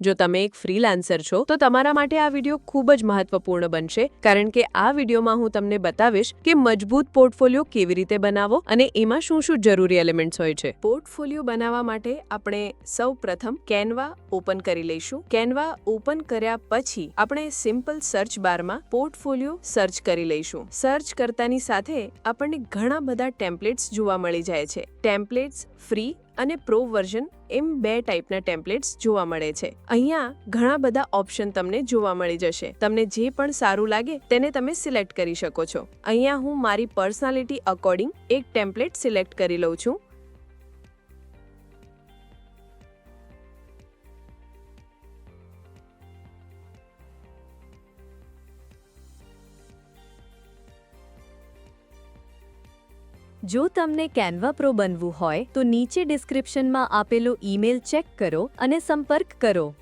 જો તમે એક ફ્રીલાન્સર છો, તો તમારા માટે આ વીડિયો ખૂબ જ મહત્વપૂર્ણ બનશે, કારણ કે આ વિડીયોમાં હું તમને બતાવીશ કે મજબૂત પોર્ટફોલિયો કેવી રીતે બનાવો અને એમાં શું શું જરૂરી એલિમેન્ટ્સ હોય છે. પોર્ટફોલિયો બનાવવા માટે આપણે સૌ પ્રથમ કેનવા ઓપન કરી લઈશું. કેનવા ઓપન કર્યા પછી આપણે સિમ્પલ સર્ચ બારમાં પોર્ટફોલિયો સર્ચ કરી લઈશું. સર્ચ કરતાની સાથે આપણને ઘણા બધા ટેમ્પલેટ્સ જોવા મળી જાય છે. ટેમ્પલેટ્સ ફ્રી અને પ્રો વર્ઝન એમ બે ટાઈપના ટેમ્પલેટ્સ જોવા મળે છે. અહીંયા ઘણા બધા ઓપ્શન તમને જોવા મળી જશે. તમને જે પણ સારું લાગે તેને તમે સિલેક્ટ કરી શકો છો. અહીંયા હું મારી પર્સનાલિટી અકોર્ડિંગ એક ટેમ્પલેટ સિલેક્ટ કરી લઉં છું. જો તમને કેનવા પ્રો બનવું હોય તો નીચે ડિસ્ક્રિપ્શનમાં આપેલો ઈમેલ ચેક કરો અને સંપર્ક કરો.